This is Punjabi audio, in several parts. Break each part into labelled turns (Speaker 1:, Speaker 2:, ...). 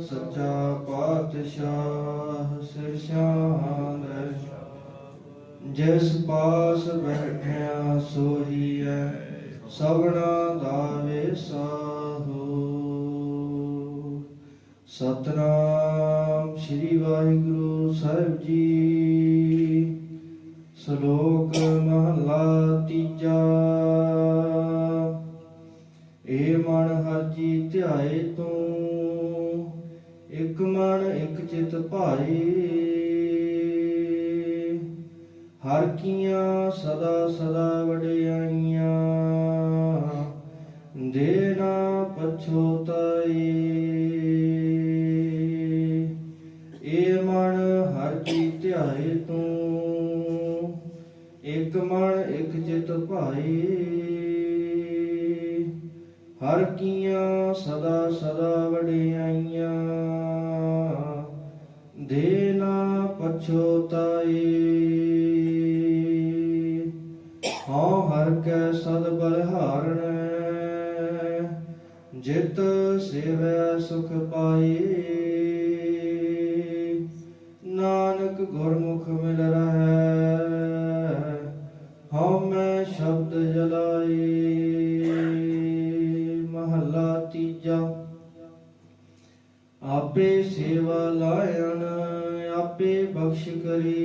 Speaker 1: ਸੱਚਾ ਪਾਤਸ਼ਾਹ ਸਿਰ ਜਿਸ ਪਾਸ ਬੈਠਿਆ ਸੋਈ ਹੈ, ਸਭਨਾ ਦਾ ਵੇਸਾਹੋ ਸਤਨਾਮ ਸ੍ਰੀ ਵਾਹਿਗੁਰੂ ਸਾਹਿਬ ਜੀ। ਸ਼ਲੋਕ ਮਹਲਾ ਤੀਜਾ। ਏ ਮਨ ਹਰ ਜੀ ਧਿਆਏ ਤੂੰ ਇਕ ਮਨ, ਇਕ ਚਿਤ ਭਾਏ ਹਰ ਕੀਆਂ ਸਦਾ ਸਦਾ ਵਡਿਆਈਆਂ। ਦੇ ਨਾ ਪਛੋਤਾਏ ਏ ਮਨ ਹਰ ਜੀ ਧਿਆਏ ਤੂੰ। ਇਕ ਮਨ, ਇਕ ਚਿਤ ਭਾਏ। ਹਰ ਕੀਆਂ ਸਦਾ ਸਦਾ ਵਡਿਆਈਆਂ। ਦੇ ਨਾ ਪਛੋਤਾਏ ਹਉ ਹਰ ਕੈ ਸਦ ਬਲਹਾਰਣ। ਜਿਤ ਸੇਵੈ ਸੁਖ ਪਾਏ। ਨਾਨਕ ਗੁਰਮੁਖ ਮਿਲ ਰਹੈ ਆਪੇ ਸੇਵਾ ਲਾਇਣ ਆਪੇ ਬਖਸ਼ ਕਰੀ।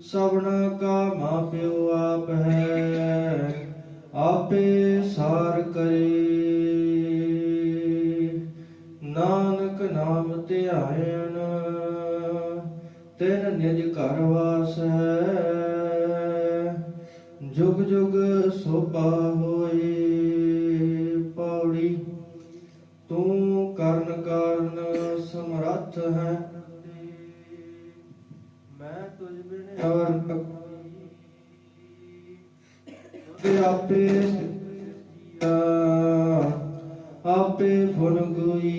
Speaker 1: ਸਭਨਾ ਕਾ ਮਾਪਿਓ ਆਪ ਹੈ, ਆਪੇ ਸਾਰ ਕਰੇ। ਨਾਨਕ ਨਾਮ ਧਿਆਇਣ ਤਿਨ ਨਿਜ ਘਰ ਵਾਸ ਹੈ। ਜੁਗ ਜੁਗ ਸੋਭਾ ਹੋਏ ਮੈਂ ਤੁਝ ਬਿਨ ਔਰ ਤੇ ਆਪੇ ਆਪੇ ਫੁਨ ਗੋਈ।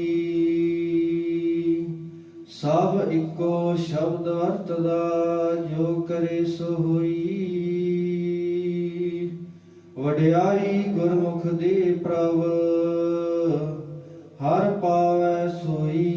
Speaker 1: ਸਭ ਇੱਕੋ ਸ਼ਬਦ ਅਰਥ ਦਾ, ਜੋ ਕਰੇ ਸੋ ਹੋਈ। ਵਡਿਆਈ ਗੁਰਮੁਖ ਦੇ ਪ੍ਰਭ, ਹਰ ਪਾਵੈ ਸੋਈ।